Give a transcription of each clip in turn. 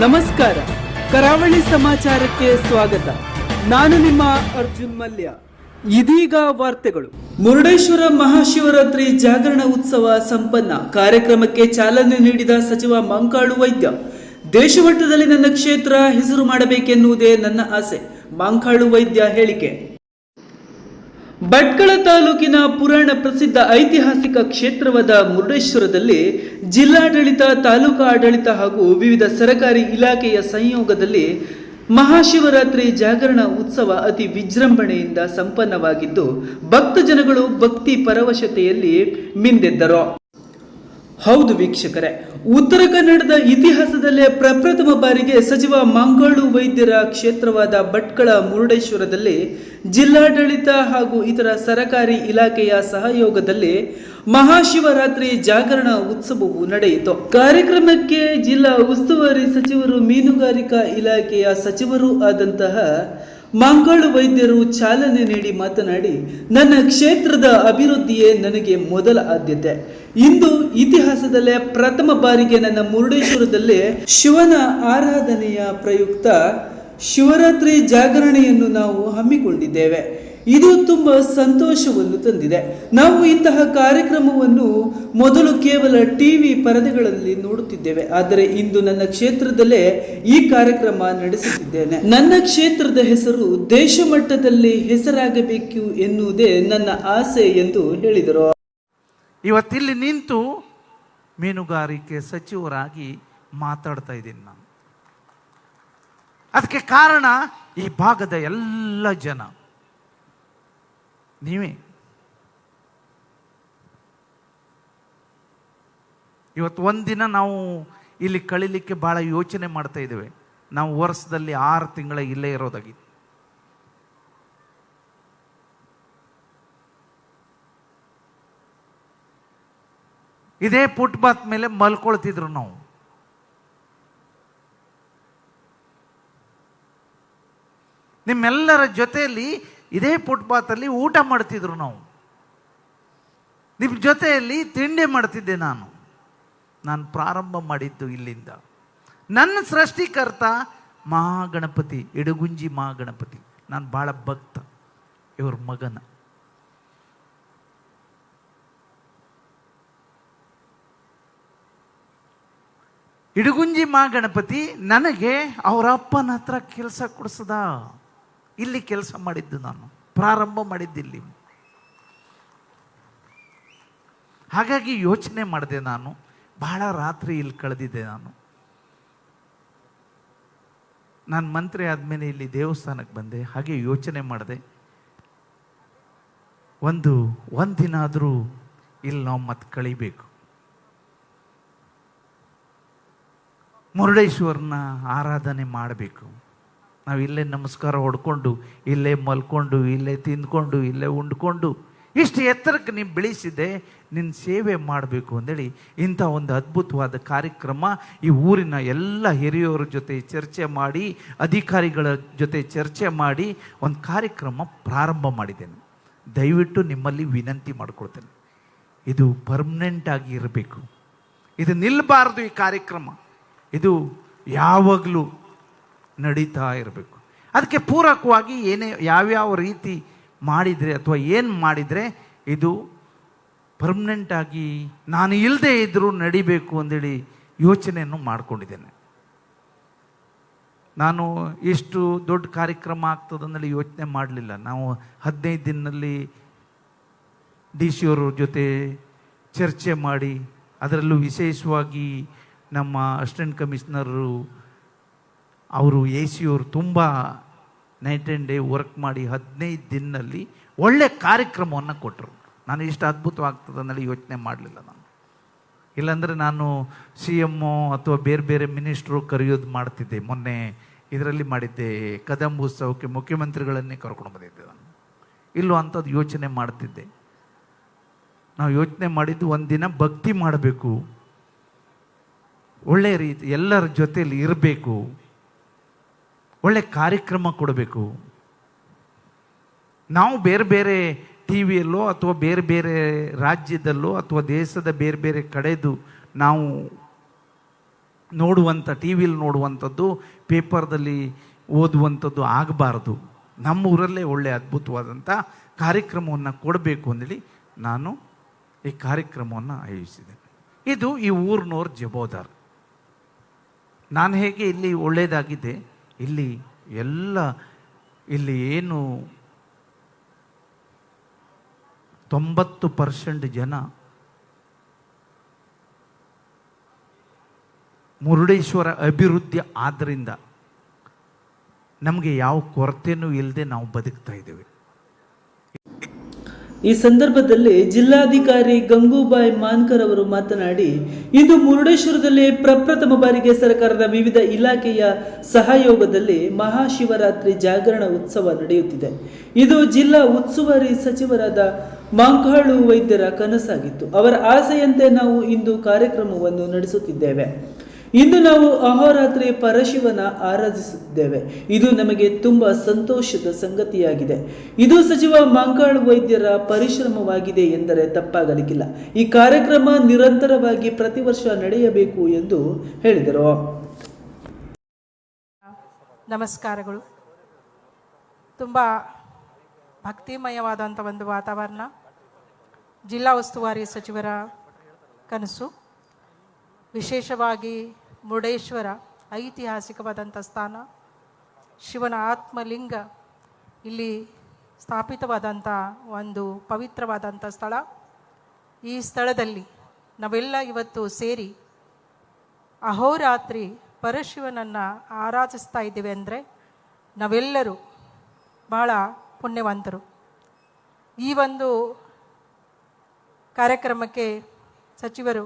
ನಮಸ್ಕಾರ. ಕರಾವಳಿ ಸಮಾಚಾರಕ್ಕೆ ಸ್ವಾಗತ. ನಾನು ನಿಮ್ಮ ಅರ್ಜುನ್ ಮಲ್ಯ. ಇದೀಗ ವಾರ್ತೆಗಳು. ಮುರುಡೇಶ್ವರ ಮಹಾಶಿವರಾತ್ರಿ ಜಾಗರಣ ಉತ್ಸವ ಸಂಪನ್ನ ಕಾರ್ಯಕ್ರಮಕ್ಕೆ ಚಾಲನೆ ನೀಡಿದ ಸಚಿವ ಮಂಕಾಳು ವೈದ್ಯ. ದೇಶಮಟ್ಟದಲ್ಲಿ ನನ್ನ ಕ್ಷೇತ್ರ ಹೆಸರು ಮಾಡಬೇಕೆನ್ನುವುದೇ ನನ್ನ ಆಸೆ, ಮಾಂಕಾಳು ವೈದ್ಯ ಹೇಳಿಕೆ. ಭಟ್ಕಳ ತಾಲೂಕಿನ ಪುರಾಣ ಪ್ರಸಿದ್ಧ ಐತಿಹಾಸಿಕ ಕ್ಷೇತ್ರವಾದ ಮುರುಡೇಶ್ವರದಲ್ಲಿ ಜಿಲ್ಲಾಡಳಿತ, ತಾಲೂಕು ಆಡಳಿತ ಹಾಗೂ ವಿವಿಧ ಸರಕಾರಿ ಇಲಾಖೆಯ ಸಂಯೋಗದಲ್ಲಿ ಮಹಾಶಿವರಾತ್ರಿ ಜಾಗರಣ ಉತ್ಸವ ಅತಿ ವಿಜೃಂಭಣೆಯಿಂದ ಸಂಪನ್ನವಾಗಿದ್ದು, ಭಕ್ತ ಜನಗಳು ಭಕ್ತಿ ಪರವಶತೆಯಲ್ಲಿ ಮಿಂದೆದ್ದರು. ಹೌದು ವೀಕ್ಷಕರೇ, ಉತ್ತರ ಕನ್ನಡದ ಇತಿಹಾಸದಲ್ಲೇ ಪ್ರಪ್ರಥಮ ಬಾರಿಗೆ ಸಚಿವ ಮಂಗಳು ವೈದ್ಯರ ಕ್ಷೇತ್ರವಾದ ಭಟ್ಕಳ ಮುರುಡೇಶ್ವರದಲ್ಲಿ, ಜಿಲ್ಲಾಡಳಿತ ಹಾಗೂ ಇತರ ಸರಕಾರಿ ಇಲಾಖೆಯ ಸಹಯೋಗದಲ್ಲಿ ಮಹಾಶಿವರಾತ್ರಿ ಜಾಗರಣ ಉತ್ಸವವು ನಡೆಯಿತು. ಕಾರ್ಯಕ್ರಮಕ್ಕೆ ಜಿಲ್ಲಾ ಉಸ್ತುವಾರಿ ಸಚಿವರು, ಮೀನುಗಾರಿಕಾ ಇಲಾಖೆಯ ಸಚಿವರೂ ಆದಂತಹ ಮಂಗಳು ವೈದ್ಯರು ಚಾಲನೆ ನೀಡಿ ಮಾತನಾಡಿ, ನನ್ನ ಕ್ಷೇತ್ರದ ಅಭಿವೃದ್ಧಿಯೇ ನನಗೆ ಮೊದಲ ಆದ್ಯತೆ. ಇಂದು ಇತಿಹಾಸದಲ್ಲೇ ಪ್ರಥಮ ಬಾರಿಗೆ ನನ್ನ ಮುರುಡೇಶ್ವರದಲ್ಲಿ ಶಿವನ ಆರಾಧನೆಯ ಪ್ರಯುಕ್ತ ಶಿವರಾತ್ರಿ ಜಾಗರಣೆಯನ್ನು ನಾವು ಹಮ್ಮಿಕೊಂಡಿದ್ದೇವೆ. ಇದು ತುಂಬ ಸಂತೋಷವನ್ನು ತಂದಿದೆ. ನಾವು ಇಂತಹ ಕಾರ್ಯಕ್ರಮವನ್ನು ಮೊದಲು ಕೇವಲ ಟಿವಿ ಪರದೆಗಳಲ್ಲಿ ನೋಡುತ್ತಿದ್ದೇವೆ. ಆದರೆ ಇಂದು ನನ್ನ ಕ್ಷೇತ್ರದಲ್ಲೇ ಈ ಕಾರ್ಯಕ್ರಮ ನಡೆಸುತ್ತಿದ್ದೇನೆ. ನನ್ನ ಕ್ಷೇತ್ರದ ಹೆಸರು ದೇಶ ಮಟ್ಟದಲ್ಲಿ ಹೆಸರಾಗಬೇಕು ಎನ್ನುವುದೇ ನನ್ನ ಆಸೆ ಎಂದು ಹೇಳಿದರು. ಇವತ್ತಿಲ್ಲಿ ನಿಂತು ಮೀನುಗಾರಿಕೆ ಸಚಿವರಾಗಿ ಮಾತಾಡ್ತಾ ಇದ್ದೀನಿ ನಾನು. ಅದಕ್ಕೆ ಕಾರಣ ಈ ಭಾಗದ ಎಲ್ಲ ಜನ. ನೀವೇ. ಇವತ್ತು ಒಂದಿನ ನಾವು ಇಲ್ಲಿ ಕಳಿಲಿಕ್ಕೆ ಭಾಳ ಯೋಚನೆ ಮಾಡ್ತಾ ಇದ್ದೇವೆ. ನಾವು ವರ್ಷದಲ್ಲಿ ಆರು ತಿಂಗಳ ಇಲ್ಲೇ ಇರೋದಾಗಿತ್ತು. ಇದೇ ಫುಟ್ಪಾತ್ ಮೇಲೆ ಮಲ್ಕೊಳ್ತಿದ್ರು ನಾವು. ನಿಮ್ಮೆಲ್ಲರ ಜೊತೆಯಲ್ಲಿ ಇದೇ ಫುಟ್ಪಾತಲ್ಲಿ ಊಟ ಮಾಡ್ತಿದ್ರು ನಾವು. ನಿಮ್ಮ ಜೊತೆಯಲ್ಲಿ ತಿಂಡಿ ಮಾಡ್ತಿದ್ದೆ ನಾನು. ನಾನು ಪ್ರಾರಂಭ ಮಾಡಿದ್ದು ಇಲ್ಲಿಂದ. ನನ್ನ ಸೃಷ್ಟಿಕರ್ತ ಮಹಾಗಣಪತಿ ಎಡಗುಂಜಿ ಮಹಾಗಣಪತಿ. ನಾನು ಭಾಳ ಭಕ್ತ. ಇವ್ರ ಮಗನ. ಇಡಗುಂಜಿ ಮಾ ಗಣಪತಿ ನನಗೆ ಅವರ ಅಪ್ಪನ ಹತ್ರ ಕೆಲಸ ಕೊಡಿಸದ? ಇಲ್ಲಿ ಕೆಲಸ ಮಾಡಿದ್ದು ನಾನು. ಪ್ರಾರಂಭ ಮಾಡಿದ್ದಿಲ್ಲಿ ಹಾಗಾಗಿ ಯೋಚನೆ ಮಾಡಿದೆ ನಾನು. ಬಹಳ ರಾತ್ರಿ ಇಲ್ಲಿ ಕಳೆದಿದ್ದೆ ನಾನು. ನಾನು ಮಂತ್ರಿ ಆದಮೇಲೆ ಇಲ್ಲಿ ದೇವಸ್ಥಾನಕ್ಕೆ ಬಂದೆ. ಹಾಗೆ ಯೋಚನೆ ಮಾಡಿದೆ. ಒಂದು, ಒಂದಿನಾದರೂ ಇಲ್ಲಿ ನಾವು ಮತ್ತೆ ಕಳಿಬೇಕು. ಮುರುಡೇಶ್ವರನ ಆರಾಧನೆ ಮಾಡಬೇಕು. ನಾವು ಇಲ್ಲೇ ನಮಸ್ಕಾರ ಹೊಡ್ಕೊಂಡು, ಇಲ್ಲೇ ಮಲ್ಕೊಂಡು, ಇಲ್ಲೇ ತಿಂದ್ಕೊಂಡು, ಇಲ್ಲೇ ಉಂಡ್ಕೊಂಡು, ಇಷ್ಟು ಎತ್ತರಕ್ಕೆ ನೀವು ಬೆಳೆಸಿದೆ, ನಿನ್ನ ಸೇವೆ ಮಾಡಬೇಕು ಅಂದೇಳಿ ಇಂಥ ಒಂದು ಅದ್ಭುತವಾದ ಕಾರ್ಯಕ್ರಮ ಈ ಊರಿನ ಎಲ್ಲ ಹಿರಿಯವರ ಜೊತೆ ಚರ್ಚೆ ಮಾಡಿ, ಅಧಿಕಾರಿಗಳ ಜೊತೆ ಚರ್ಚೆ ಮಾಡಿ ಒಂದು ಕಾರ್ಯಕ್ರಮ ಪ್ರಾರಂಭ ಮಾಡಿದ್ದೇನೆ. ದಯವಿಟ್ಟು ನಿಮ್ಮಲ್ಲಿ ವಿನಂತಿ ಮಾಡಿಕೊಳ್ತೇನೆ. ಇದು ಪರ್ಮನೆಂಟ್ ಆಗಿ ಇರಬೇಕು. ಇದು ನಿಲ್ಲಬಾರ್ದು ಈ ಕಾರ್ಯಕ್ರಮ. ಇದು ಯಾವಾಗಲೂ ನಡೀತಾ ಇರಬೇಕು. ಅದಕ್ಕೆ ಪೂರಕವಾಗಿ ಏನೇ ಯಾವ್ಯಾವ ರೀತಿ ಮಾಡಿದರೆ ಅಥವಾ ಏನು ಮಾಡಿದರೆ ಇದು ಪರ್ಮನೆಂಟಾಗಿ ನಾನು ಇಲ್ಲದೆ ಇದ್ದರೂ ನಡಿಬೇಕು ಅಂದೇಳಿ ಯೋಚನೆಯನ್ನು ಮಾಡಿಕೊಂಡಿದ್ದೇನೆ. ನಾನು ಎಷ್ಟು ದೊಡ್ಡ ಕಾರ್ಯಕ್ರಮ ಆಗ್ತದಂದೇಳಿ ಯೋಚನೆ ಮಾಡಲಿಲ್ಲ. ನಾವು ಹದಿನೈದು ದಿನದಲ್ಲಿ ಡಿ ಸಿ ಅವರ ಜೊತೆ ಚರ್ಚೆ ಮಾಡಿ, ಅದರಲ್ಲೂ ವಿಶೇಷವಾಗಿ ನಮ್ಮ ಅಸಿಸ್ಟೆಂಟ್ ಕಮಿಷನರು, ಅವರು ಎ ಸಿ ಅವರು ತುಂಬ ನೈಟ್ ಆ್ಯಂಡ್ ಡೇ ವರ್ಕ್ ಮಾಡಿ ಹದಿನೈದು ದಿನದಲ್ಲಿ ಒಳ್ಳೆ ಕಾರ್ಯಕ್ರಮವನ್ನು ಕೊಟ್ಟರು ನಾನು ಇಷ್ಟು ಅದ್ಭುತವಾಗ್ತದೆ ಅನ್ನೋ ಯೋಚನೆ ಮಾಡಲಿಲ್ಲ ನಾನು. ಇಲ್ಲಾಂದರೆ ನಾನು ಸಿ ಎಮ್ಮು ಅಥವಾ ಬೇರೆ ಬೇರೆ ಮಿನಿಸ್ಟ್ರು ಕರೆಯೋದು ಮಾಡ್ತಿದ್ದೆ. ಮೊನ್ನೆ ಇದರಲ್ಲಿ ಮಾಡಿದ್ದೆ ಕದಂಬ ಉತ್ಸವಕ್ಕೆ ಮುಖ್ಯಮಂತ್ರಿಗಳನ್ನೇ ಕರ್ಕೊಂಡು ಬಂದಿದ್ದೆ ನಾನು. ಇಲ್ಲೂ ಅಂಥದ್ದು ಯೋಚನೆ ಮಾಡ್ತಿದ್ದೆ. ನಾವು ಯೋಚನೆ ಮಾಡಿದ್ದು ಒಂದಿನ ಭಕ್ತಿ ಮಾಡಬೇಕು. ಒಳ್ಳೆ ರೀತಿ ಎಲ್ಲರ ಜೊತೆಯಲ್ಲಿ ಇರಬೇಕು. ಒಳ್ಳೆ ಕಾರ್ಯಕ್ರಮ ಕೊಡಬೇಕು. ನಾವು ಬೇರೆ ಬೇರೆ ಟಿ ವಿಯಲ್ಲೋ ಅಥವಾ ಬೇರೆ ಬೇರೆ ರಾಜ್ಯದಲ್ಲೋ ಅಥವಾ ದೇಶದ ಬೇರೆ ಬೇರೆ ಕಡೆದು ನಾವು ನೋಡುವಂಥ, ಟಿ ವಿಲಿ ನೋಡುವಂಥದ್ದು, ಪೇಪರ್ದಲ್ಲಿ ಓದುವಂಥದ್ದು ಆಗಬಾರ್ದು. ನಮ್ಮ ಊರಲ್ಲೇ ಒಳ್ಳೆಯ ಅದ್ಭುತವಾದಂಥ ಕಾರ್ಯಕ್ರಮವನ್ನು ಕೊಡಬೇಕು ಅಂದೇಳಿ ನಾನು ಈ ಕಾರ್ಯಕ್ರಮವನ್ನು ಆಯೋಜಿಸಿದೆ ಇದು ಈ ಊರಿನವ್ರ ಜವಾಬ್ದಾರಿ ನಾನು ಹೇಗೆ ಇಲ್ಲಿ ಒಳ್ಳೆಯದಾಗಿದೆ ಇಲ್ಲಿ ಎಲ್ಲ, ಇಲ್ಲಿ ಏನು ತೊಂಬತ್ತು ಪರ್ಸೆಂಟ್ ಜನ ಮುರುಡೇಶ್ವರ ಅಭಿವೃದ್ಧಿ ಆದ್ದರಿಂದ ನಮಗೆ ಯಾವ ಕೊರತೆನೂ ಇಲ್ಲದೆ ನಾವು ಬದುಕ್ತಾ ಇದ್ದೇವೆ. ಈ ಸಂದರ್ಭದಲ್ಲಿ ಜಿಲ್ಲಾಧಿಕಾರಿ ಗಂಗೂಬಾಯಿ ಮಾನ್ಕರ್ ಅವರು ಮಾತನಾಡಿ, ಇಂದು ಮುರುಡೇಶ್ವರದಲ್ಲಿ ಪ್ರಪ್ರಥಮ ಬಾರಿಗೆ ಸರ್ಕಾರದ ವಿವಿಧ ಇಲಾಖೆಯ ಸಹಯೋಗದಲ್ಲಿ ಮಹಾಶಿವರಾತ್ರಿ ಜಾಗರಣ ಉತ್ಸವ ನಡೆಯುತ್ತಿದೆ. ಇದು ಜಿಲ್ಲಾ ಉಸ್ತುವಾರಿ ಸಚಿವರಾದ ಮಾಂಕಾಳು ವೈದ್ಯರ ಕನಸಾಗಿತ್ತು. ಅವರ ಆಸೆಯಂತೆ ನಾವು ಇಂದು ಕಾರ್ಯಕ್ರಮವನ್ನು ನಡೆಸುತ್ತಿದ್ದೇವೆ. ಇಂದು ನಾವು ಅಹೋರಾತ್ರಿ ಪರಶಿವನ ಆರಾಧಿಸುತ್ತಿದ್ದೇವೆ ಇದು ನಮಗೆ ತುಂಬ ಸಂತೋಷದ ಸಂಗತಿಯಾಗಿದೆ. ಇದು ಸಚಿವ ಮಂಗಾಳ್ ವೈದ್ಯರ ಪರಿಶ್ರಮವಾಗಿದೆ ಎಂದರೆ ತಪ್ಪಾಗಲಿಕ್ಕಿಲ್ಲ. ಈ ಕಾರ್ಯಕ್ರಮ ನಿರಂತರವಾಗಿ ಪ್ರತಿ ವರ್ಷ ನಡೆಯಬೇಕು ಎಂದು ಹೇಳಿದರು. ನಮಸ್ಕಾರಗಳು. ತುಂಬ ಭಕ್ತಿಮಯವಾದಂಥ ಒಂದು ವಾತಾವರಣ. ಜಿಲ್ಲಾ ಉಸ್ತುವಾರಿ ಸಚಿವರ ಕನಸು. ವಿಶೇಷವಾಗಿ ಮುರುಡೇಶ್ವರ ಐತಿಹಾಸಿಕವಾದಂಥ ಸ್ಥಾನ. ಶಿವನ ಆತ್ಮಲಿಂಗ ಇಲ್ಲಿ ಸ್ಥಾಪಿತವಾದಂಥ ಒಂದು ಪವಿತ್ರವಾದಂಥ ಸ್ಥಳ. ಈ ಸ್ಥಳದಲ್ಲಿ ನಾವೆಲ್ಲ ಇವತ್ತು ಸೇರಿ ಅಹೋರಾತ್ರಿ ಪರಶಿವನನ್ನು ಆರಾಧಿಸ್ತಾ ಇದ್ದೇವೆ ಅಂದರೆ ನಾವೆಲ್ಲರೂ ಬಹಳ ಪುಣ್ಯವಂತರು. ಈ ಒಂದು ಕಾರ್ಯಕ್ರಮಕ್ಕೆ ಸಚಿವರು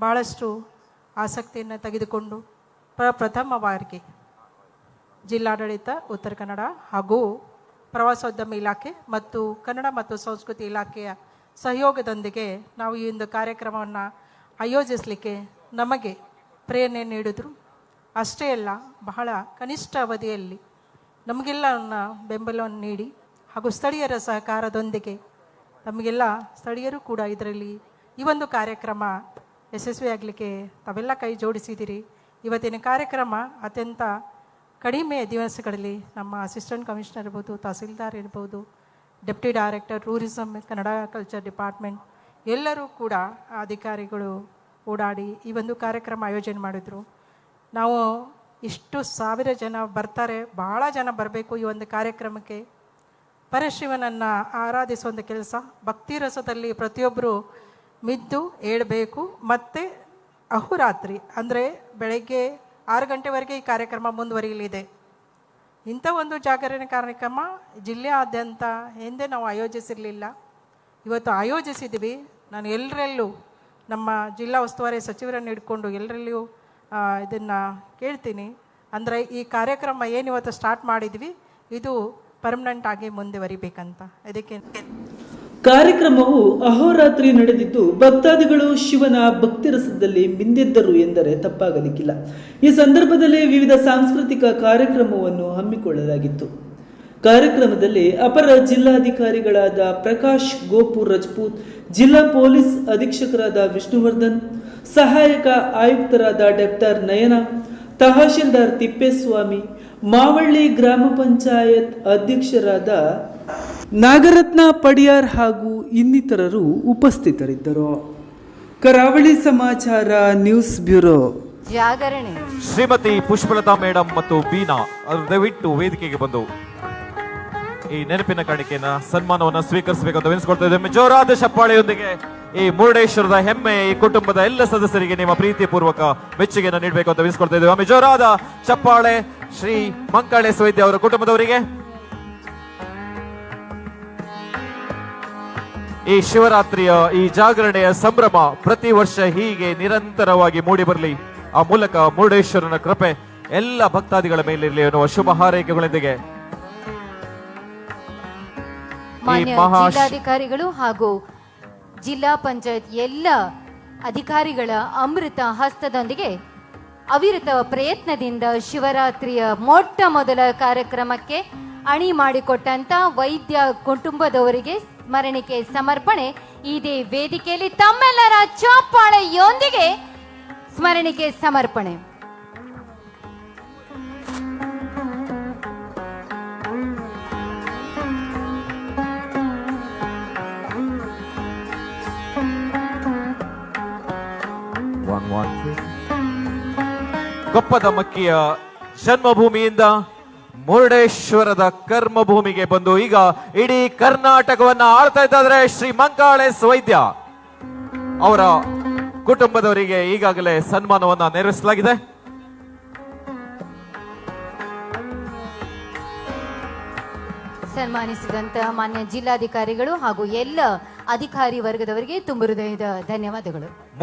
ಭಾಳಷ್ಟು ಆಸಕ್ತಿಯನ್ನು ತೆಗೆದುಕೊಂಡು ಪ್ರಪ್ರಥಮ ಬಾರಿಗೆ ಜಿಲ್ಲಾಡಳಿತ, ಉತ್ತರ ಕನ್ನಡ ಹಾಗೂ ಪ್ರವಾಸೋದ್ಯಮ ಇಲಾಖೆ ಮತ್ತು ಕನ್ನಡ ಮತ್ತು ಸಂಸ್ಕೃತಿ ಇಲಾಖೆಯ ಸಹಯೋಗದೊಂದಿಗೆ ನಾವು ಈ ಒಂದು ಕಾರ್ಯಕ್ರಮವನ್ನು ಆಯೋಜಿಸಲಿಕ್ಕೆ ನಮಗೆ ಪ್ರೇರಣೆ ನೀಡಿದರು. ಅಷ್ಟೇ ಅಲ್ಲ, ಬಹಳ ಕನಿಷ್ಠ ಅವಧಿಯಲ್ಲಿ ನಮಗೆಲ್ಲ ಬೆಂಬಲವನ್ನು ನೀಡಿ ಹಾಗೂ ಸ್ಥಳೀಯರ ಸಹಕಾರದೊಂದಿಗೆ ನಮಗೆಲ್ಲ ಸ್ಥಳೀಯರು ಕೂಡ ಇದರಲ್ಲಿ ಈ ಒಂದು ಕಾರ್ಯಕ್ರಮ ಯಶಸ್ವಿಯಾಗಲಿಕ್ಕೆ ತಾವೆಲ್ಲ ಕೈ ಜೋಡಿಸಿದ್ದೀರಿ. ಇವತ್ತಿನ ಕಾರ್ಯಕ್ರಮ ಅತ್ಯಂತ ಕಡಿಮೆ ದಿವಸಗಳಲ್ಲಿ ನಮ್ಮ ಅಸಿಸ್ಟೆಂಟ್ ಕಮಿಷನರ್ ಇರ್ಬೋದು, ತಹಸೀಲ್ದಾರ್ ಇರ್ಬೋದು deputy director tourism Kannada culture department ಎಲ್ಲರೂ ಕೂಡ ಅಧಿಕಾರಿಗಳು ಓಡಾಡಿ ಈ ಒಂದು ಕಾರ್ಯಕ್ರಮ ಆಯೋಜನೆ ಮಾಡಿದರು. ನಾವು ಇಷ್ಟು ಸಾವಿರ ಜನ ಬರ್ತಾರೆ ಭಾಳ ಜನ ಬರಬೇಕು ಈ ಒಂದು ಕಾರ್ಯಕ್ರಮಕ್ಕೆ. ಪರಶಿವನನ್ನು ಆರಾಧಿಸುವಂಥ ಕೆಲಸ, ಭಕ್ತಿ ರಸದಲ್ಲಿ ಪ್ರತಿಯೊಬ್ಬರು ಮಿದ್ದು ಏಳಬೇಕು. ಮತ್ತು ಅಹುರಾತ್ರಿ, ಅಂದರೆ ಬೆಳಗ್ಗೆ ಆರು ಗಂಟೆವರೆಗೆ ಈ ಕಾರ್ಯಕ್ರಮ ಮುಂದುವರಿಯಲಿದೆ. ಇಂಥ ಒಂದು ಜಾಗರಣೆ ಕಾರ್ಯಕ್ರಮ ಜಿಲ್ಲೆಯಾದ್ಯಂತ ಹಿಂದೆ ನಾವು ಆಯೋಜಿಸಿರಲಿಲ್ಲ. ಇವತ್ತು ಆಯೋಜಿಸಿದ್ವಿ ನಾನು ಎಲ್ಲರಲ್ಲೂ ನಮ್ಮ ಜಿಲ್ಲಾ ಉಸ್ತುವಾರಿ ಸಚಿವರನ್ನು ಹಿಡ್ಕೊಂಡು ಎಲ್ಲರಲ್ಲೂ ಇದನ್ನು ಕೇಳ್ತೀನಿ. ಅಂದರೆ ಈ ಕಾರ್ಯಕ್ರಮ ಏನು ಇವತ್ತು ಸ್ಟಾರ್ಟ್ ಮಾಡಿದ್ವಿ, ಇದು ಪರ್ಮನೆಂಟ್ ಆಗಿ ಮುಂದುವರಿಬೇಕಂತ. ಅದಕ್ಕೆ ಕಾರ್ಯಕ್ರಮವು ಅಹೋರಾತ್ರಿ ನಡೆದಿದ್ದು ಭಕ್ತಾದಿಗಳು ಶಿವನ ಭಕ್ತಿರಸದಲ್ಲಿ ಮಿಂದಿದ್ದರು ಎಂದರೆ ತಪ್ಪಾಗಲಿಕ್ಕಿಲ್ಲ. ಈ ಸಂದರ್ಭದಲ್ಲಿ ವಿವಿಧ ಸಾಂಸ್ಕೃತಿಕ ಕಾರ್ಯಕ್ರಮವನ್ನು ಹಮ್ಮಿಕೊಳ್ಳಲಾಗಿತ್ತು. ಕಾರ್ಯಕ್ರಮದಲ್ಲಿ ಅಪರ ಜಿಲ್ಲಾಧಿಕಾರಿಗಳಾದ ಪ್ರಕಾಶ್ ಗೋಪುರ್ ರಜಪೂತ್, ಜಿಲ್ಲಾ ಪೊಲೀಸ್ ಅಧೀಕ್ಷಕರಾದ ವಿಷ್ಣುವರ್ಧನ್, ಸಹಾಯಕ ಆಯುಕ್ತರಾದ ಡಾಕ್ಟರ್ ನಯನ, ತಹಶೀಲ್ದಾರ್ ತಿಪ್ಪೇಸ್ವಾಮಿ, ಮಾವಳ್ಳಿ ಗ್ರಾಮ ಪಂಚಾಯತ್ ಅಧ್ಯಕ್ಷರಾದ ನಾಗರತ್ನ ಪಡಿಯಾರ್ ಹಾಗೂ ಇನ್ನಿತರರು ಉಪಸ್ಥಿತರಿದ್ದರು. ಕರಾವಳಿ ಸಮಾಚಾರ ನ್ಯೂಸ್ ಬ್ಯೂರೋ. ಜಾಗರಣೆ. ಶ್ರೀಮತಿ ಪುಷ್ಪಲತಾ ಮೇಡಮ್ ಮತ್ತು ಬೀನಾ ಅವರು ದಯವಿಟ್ಟು ವೇದಿಕೆಗೆ ಬಂದು ಈ ನೆನಪಿನ ಕಾಣಿಕೆಯನ್ನ ಸನ್ಮಾನವನ್ನ ಸ್ವೀಕರಿಸಬೇಕಂತ ವಿನಿಸ್ಕೊಳ್ತಾ ಇದ್ದೇವೆ ಜೋರಾದ ಚಪ್ಪಾಳೆಯೊಂದಿಗೆ ಈ ಮುರುಡೇಶ್ವರದ ಹೆಮ್ಮೆ ಈ ಕುಟುಂಬದ ಎಲ್ಲ ಸದಸ್ಯರಿಗೆ ನಿಮ್ಮ ಪ್ರೀತಿ ಪೂರ್ವಕ ಮೆಚ್ಚುಗೆಯನ್ನು ನೀಡಬೇಕು ಅಂತ ವಿನಿಸ್ಕೊಳ್ತಾ ಇದ್ದೇವೆ. ಜೋರಾದ ಚಪ್ಪಾಳೆ ಶ್ರೀ ಮಂಕಾಳೇಶ್ ವೈದ್ಯ ಅವರ ಕುಟುಂಬದವರಿಗೆ. ಈ ಶಿವರಾತ್ರಿಯ ಈ ಜಾಗರಣೆಯ ಸಂಭ್ರಮ ಪ್ರತಿ ವರ್ಷ ಹೀಗೆ ನಿರಂತರವಾಗಿ ಮೂಡಿ ಬರಲಿ. ಆ ಮೂಲಕ ಮುರುಡೇಶ್ವರನ ಕೃಪೆ ಎಲ್ಲ ಭಕ್ತಾದಿಗಳ ಮೇಲಿರಲಿ ಅನ್ನುವ ಶುಭ ಹಾರೈಕೆಗಳೊಂದಿಗೆ. ಜಿಲ್ಲಾಧಿಕಾರಿಗಳು ಹಾಗೂ ಜಿಲ್ಲಾ ಪಂಚಾಯತ್ ಎಲ್ಲ ಅಧಿಕಾರಿಗಳ ಅಮೃತ ಹಸ್ತದೊಂದಿಗೆ ಅವಿರತ ಪ್ರಯತ್ನದಿಂದ ಶಿವರಾತ್ರಿಯ ಮೊಟ್ಟ ಮೊದಲ ಕಾರ್ಯಕ್ರಮಕ್ಕೆ ಅಣಿ ಮಾಡಿಕೊಟ್ಟಂತ ವೈದ್ಯ ಕುಟುಂಬದವರಿಗೆ ಸ್ಮರಣಿಕೆ ಸಮರ್ಪಣೆ. ಇದೇ ವೇದಿಕೆಯಲ್ಲಿ ತಮ್ಮೆಲ್ಲರ ಚಪ್ಪಾಳೆಯೊಂದಿಗೆ ಸ್ಮರಣಿಕೆ ಸಮರ್ಪಣೆ. ಗೊಪ್ಪದ ಮಕ್ಕಿಯ ಜನ್ಮಭೂಮಿಯಿಂದ ಮುರುಡೇಶ್ವರದ ಕರ್ಮಭೂಮಿಗೆ ಬಂದು ಈಗ ಇಡೀ ಕರ್ನಾಟಕವನ್ನ ಆಳ್ತಾ ಇದ್ದಾದ್ರೆ ಶ್ರೀ ಮಂಕಾಳೇಶ್ ವೈದ್ಯ. ಅವರ ಕುಟುಂಬದವರಿಗೆ ಈಗಾಗಲೇ ಸನ್ಮಾನವನ್ನ ನೆರವೇರಿಸಲಾಗಿದೆ. ಸನ್ಮಾನಿಸಿದಂತಹ ಮಾನ್ಯ ಜಿಲ್ಲಾಧಿಕಾರಿಗಳು ಹಾಗೂ ಎಲ್ಲ ಅಧಿಕಾರಿ ವರ್ಗದವರಿಗೆ ತುಂಬ ಹೃದಯದ ಧನ್ಯವಾದಗಳು.